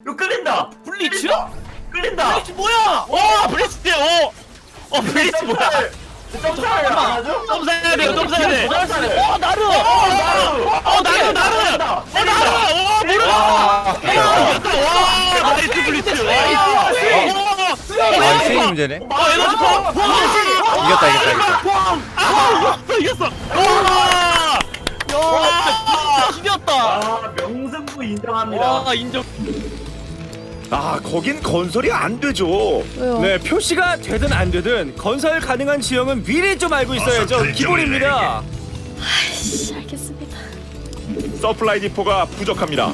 이거 끌린다. 블리츠? 끌린다. 끌린다. 블리츠 뭐야? 와 블리츠 오! 어 블리츠 뭐야? 점사를 안 하죠? 점 사야 돼요 점 사야 돼! 점사를. 어 나르! 어, 나루. 어 나르 나르! 어 나르! 오 모르겠다! 와. 이겼다 와! 나이스 블리츠! 와! 아, 이 세이 문제네. 아 에너지 펑! 이겼다, 이겼다, 이겼다. 아 이겼어 이겼어! 와! 야 이겼다. 아, 명승부 인정합니다. 와 인정 아, 거긴 건설이 안 되죠. 왜요? 네, 표시가 되든 안 되든 건설 가능한 지형은 미리 좀 알고 있어야죠. 기본입니다. 아이씨, 알겠습니다. 서플라이 디포가 부족합니다.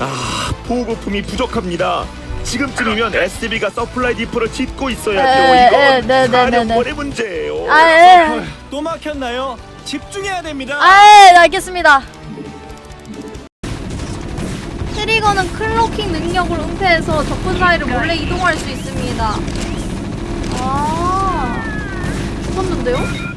아, 보급품이 부족합니다. 지금쯤이면 SB가 서플라이 디포를 짓고 에, 있어야죠. 에, 이건 네, 네, 네, 네. 사령권의 문제예요. 아, 예. 또 막혔나요? 집중해야 됩니다. 아, 예, 알겠습니다. 트리거는 클로킹 능력을 은폐해서 적군 사이를 몰래 이동할 수 있습니다. 아, 죽었는데요?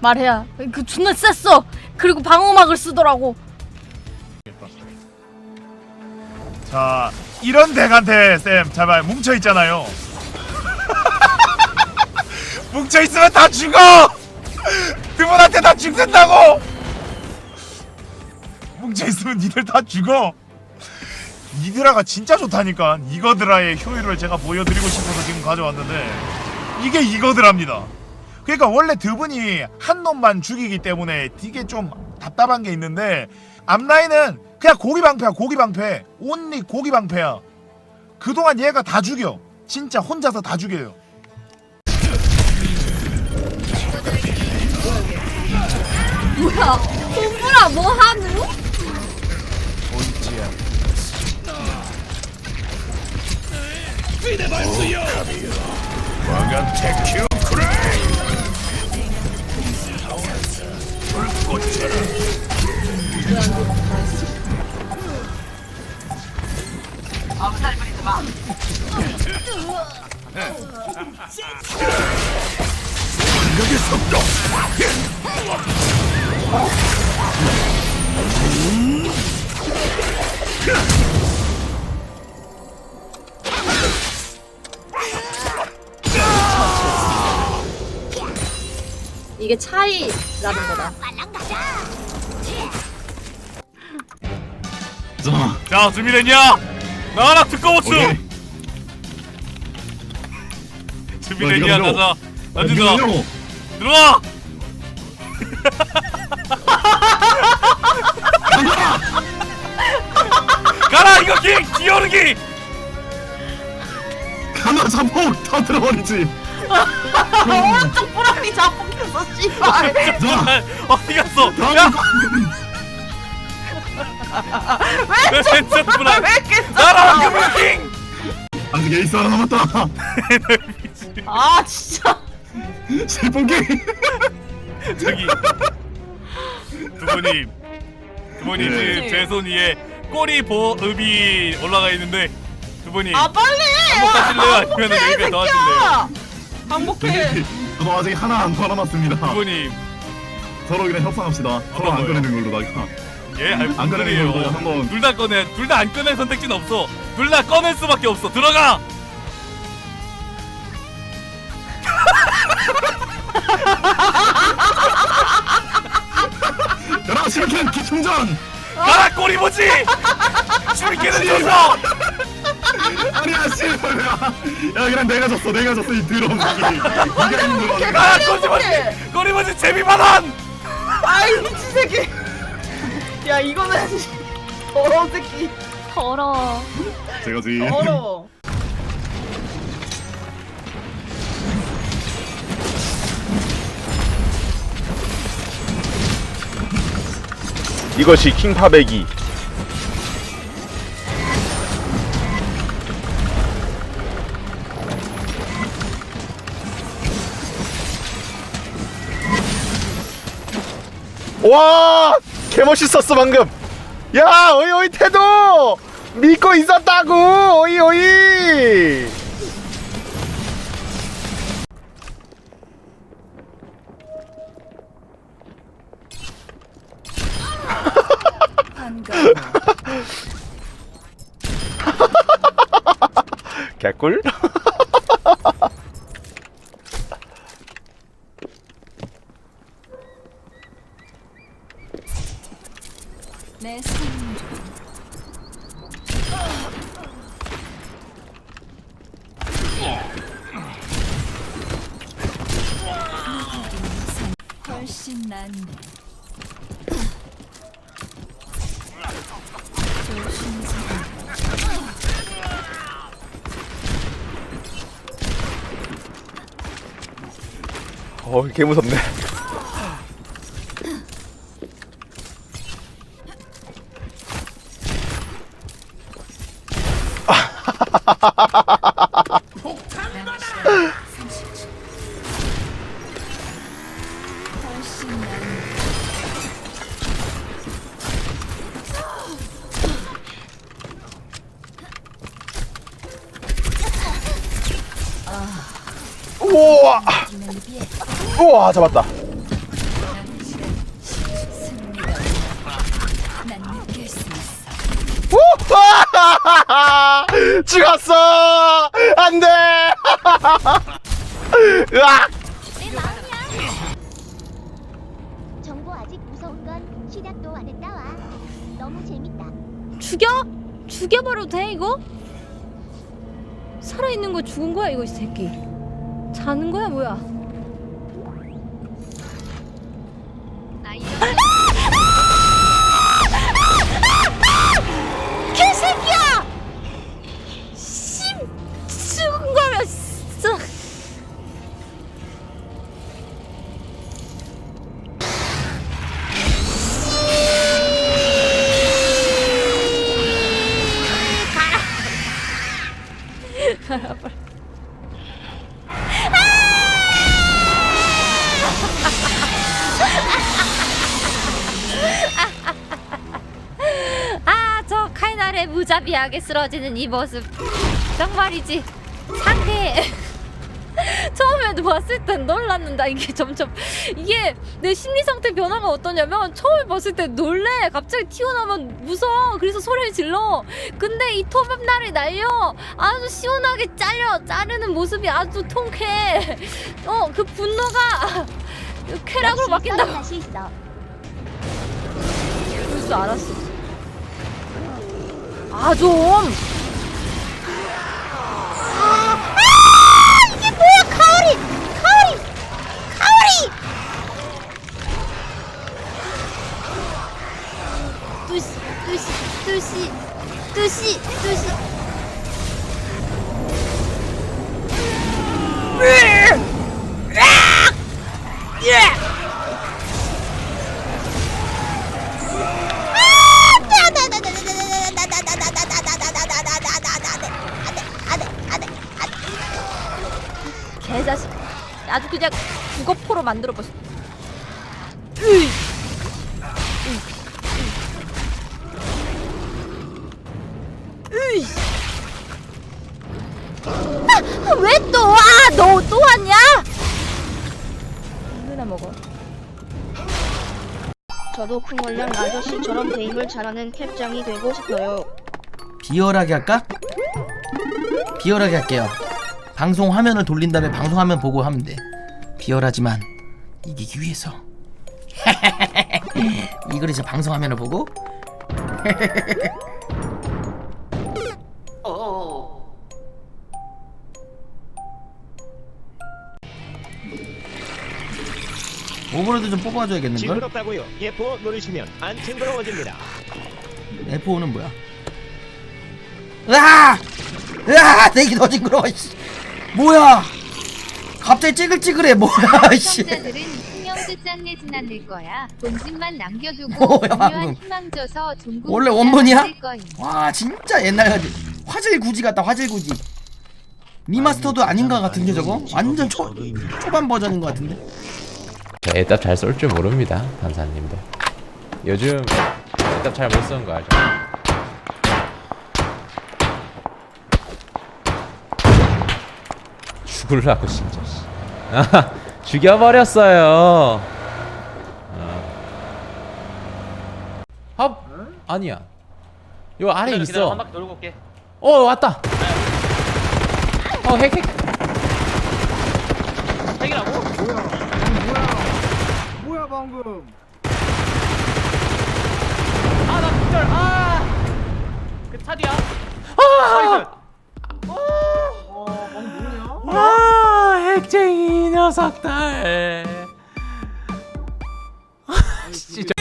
말해야. 그 존나 셌어. 그리고 방어막을 쓰더라고. 자 이런 덱한테 쌤 제발 뭉쳐 있잖아요. 뭉쳐 있으면 다 죽어. 그분한테 다 죽는다고. 뭉쳐 있으면 니들 다 죽어. 이드라가 진짜 좋다니까. 이거드라의 효율을 제가 보여드리고 싶어서 지금 가져왔는데 이게 이거드랍니다. 그러니까 원래 드분이 한 놈만 죽이기 때문에 이게 좀 답답한 게 있는데 앞라인은 그냥 고기 방패야 고기 방패. 온리 고기 방패야. 그동안 얘가 다 죽여. 진짜 혼자서 다 죽여요. 뭐야? 공부라 뭐 하누? 음. 이게 차이라는 거다. 자 준비됐냐? 나와라 특검호추 준비됐냐 가자 던진다 들어와! 가라 이거 기 기어르기! 하나 잡고 다 들어버리지 오른쪽 뿌라미 잡혔어, 씨발. 어디 갔어 야왜 왼쪽 브라 나라 금융킹 아직 에이스 하나 남았다 아, 진짜. 실pon기 저기 두부님 두부님 네. 지금 제 손 위에 꼬리 보읍이 올라가 있는데 두부님 아, 빨리! 한복하실래요? 아니면 여기까지 더 하실래요? 반복해. 저도 아직 하나 안 걸어놨습니다. 두부님 서로 그냥 협상합시다. 서로 안 거요? 꺼내는 걸로 나가 예, 아니, 안 꺼내는 걸로 한번. 둘다 꺼내 둘 다 안 꺼낼 선택지는 없어. 둘 다 꺼낼 수밖에 없어. 들어가! 열아 실캔 기충전! 가라 꼬리 보지? 줄기는 줬어 아니야 씨발 야 그냥 내가 졌어 내가 졌어 이 더러운 새끼 네가 힘 들어 가라 꼬리 보지 꼬리 보지 재미만한 아이 미친 새끼. 야 이거는 더러운 새끼. 더러워. 제가 지 더러워. 이것이 킹파베기 와 개멋있었어 방금. 야 어이 어이 태도! 믿고 있었다고! 어이 어이! 개꿀 훨씬 낫네. 어 개 무섭네 우와 잡았다! 죽었어 안 돼 으악 정보 아직 무서운 건 시작도 안 했다 와. 너무 재밌다. 죽여? 죽여버려도 돼 이거? 살아있는 거 죽은 거야 이거 이 새끼 자는 거야 뭐야! 저 칼날에 무자비하게 쓰러지는 이 모습 정말이지 상쾌해. 처음에 봤을 땐 놀랐는다. 이게 점점 이게 내 심리 상태 변화가 어떠냐면 처음에 봤을 때 놀래. 갑자기 튀어나오면 무서워. 그래서 소리를 질러. 근데 이 토밥 날을 날려 아주 시원하게 잘려 자르는 모습이 아주 통쾌해. 어, 그 분노가 쾌락으로 바뀐다고. 다시 있어. 그럴 줄 알았어. 아 좀. 아 이게 뭐야 가오리 가오리 가오리. 뚜시 뚜시 뚜시 뚜시 뚜시. 개자식 아주 그냥 국어포로 만들어 버렸어. 으이. 으이. 아, 왜 또? 아, 너 또 왔냐? 얼마나 먹어? 저도 쿵얼량 아저씨처럼 게임을 잘하는 캡장이 되고 싶어요. 비열하게 할까? 비열하게 할게요. 방송 화면을 돌린 다음에 방송 화면 보고 하면 돼. 비열하지만 이기기 위해서. 이걸 이제 방송 화면을 보고 오버로드 좀 뽑아줘야겠는 걸? 징그럽다고요. 예포 누르시면 안 징그러워집니다. F5는 뭐야? 으아! 으아! 내기 더 징그러워 씨. 뭐야? 갑자기 찌글찌글해 뭐야 씨. 시청자들은 신경도 짠내 지나늘 거야. 본진만 남겨두고 뭐야, 중요한 방금. 희망 줘서 종국 원래 원본이야? 와 진짜 옛날 화질 구지 같다 화질 구지. 리마스터도 아닌 것 같은데 저거? 완전 초 초반 버전인 것 같은데. 애답 잘 쏠 줄 모릅니다, 판사님들. 요즘 일단 잘못 쓰는 거 알죠? 죽을라고 진짜 씨. 아, 죽여버렸어요 아. 아 아니야 요 아래 있어 바퀴 돌고 올게. 어 왔다 어 핵핵 핵이라고? 뭐야 방금? 아, 나 기절. 아. 그 차디야. 아 핵쟁이 녀석들. 진짜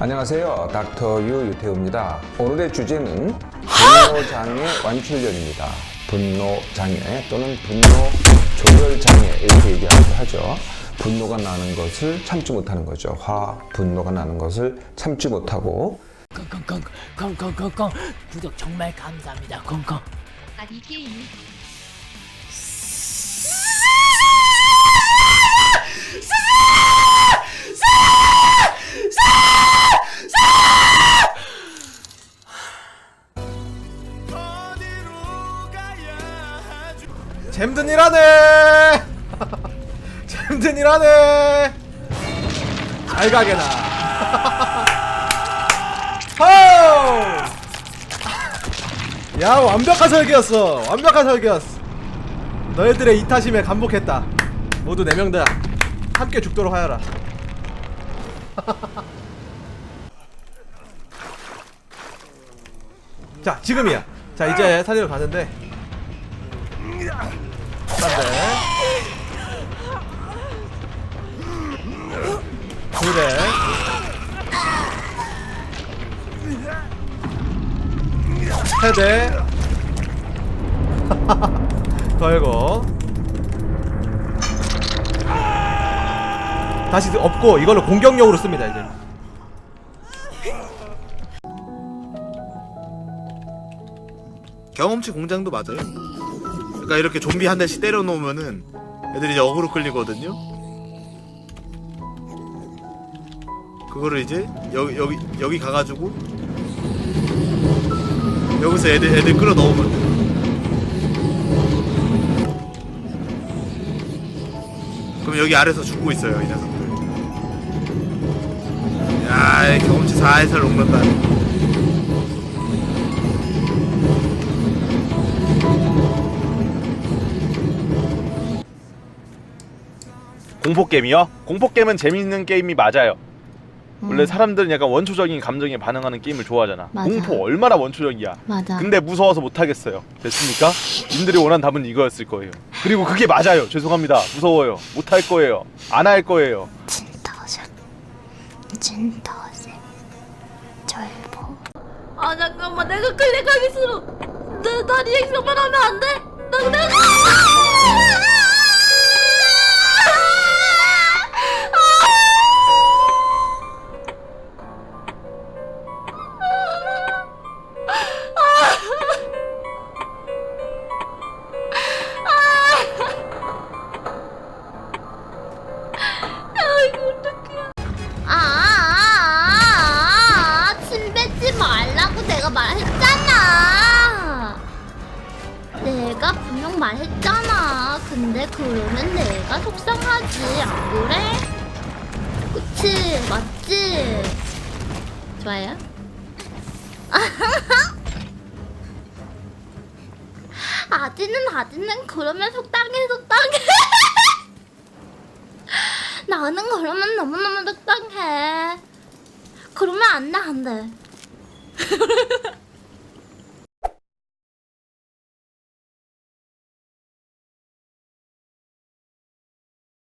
안녕하세요. 닥터 유 유태우입니다. 오늘의 주제는 분노장애 완출혈입니다. 분노장애 또는 분노 조절장애 이렇게 얘기하기도 하죠. 분노가 나는 것을 참지 못하는 거죠. 화, 분노가 나는 것을 참지 못하고 콩콩콩콩콩콩콩 구독 정말 감사합니다 콩콩 아니 게임. 가네. 잘 가게나. 야 완벽한 설계였어. 완벽한 설계였어. 너희들의 이타심에 감복했다. 모두 네 명 다 함께 죽도록 하여라. 자 지금이야. 자 이제 산으로 가는데. 안돼 200 세대 걸고 다시 업고 이걸로 공격용으로 씁니다 이제. 경험치 공장도 맞아요? 그러니까 이렇게 좀비 한 대씩 때려놓으면은 애들이 이제 어그로 끌리거든요? 그거를 이제 여기 여기 여기 가가지고 여기서 애들 애들 끌어 넣으면 돼. 그럼 여기 아래서 죽고 있어요 이 녀석들. 야, 이 경험치 살살 녹는다. 공포 게임이요? 공포 게임은 재밌는 게임이 맞아요. 원래 사람들은 약간 원초적인 감정에 반응하는 게임을 좋아하잖아. 맞아. 공포 얼마나 원초적이야. 맞아. 근데 무서워서 못 하겠어요. 됐습니까? 님들이 원한 답은 이거였을 거예요. 그리고 그게 맞아요. 죄송합니다. 무서워요. 못 할 거예요. 안 할 거예요. 진터색 절보 아 잠깐만 내가 클릭하기 싫어 나, 나 리액션만 하면 안 돼? 나 내가 그치, 맞지? 좋아요? 아지는 아지는 그러면 속상해 속상해 나는 그러면 너무너무 속상해 그러면 안돼 안돼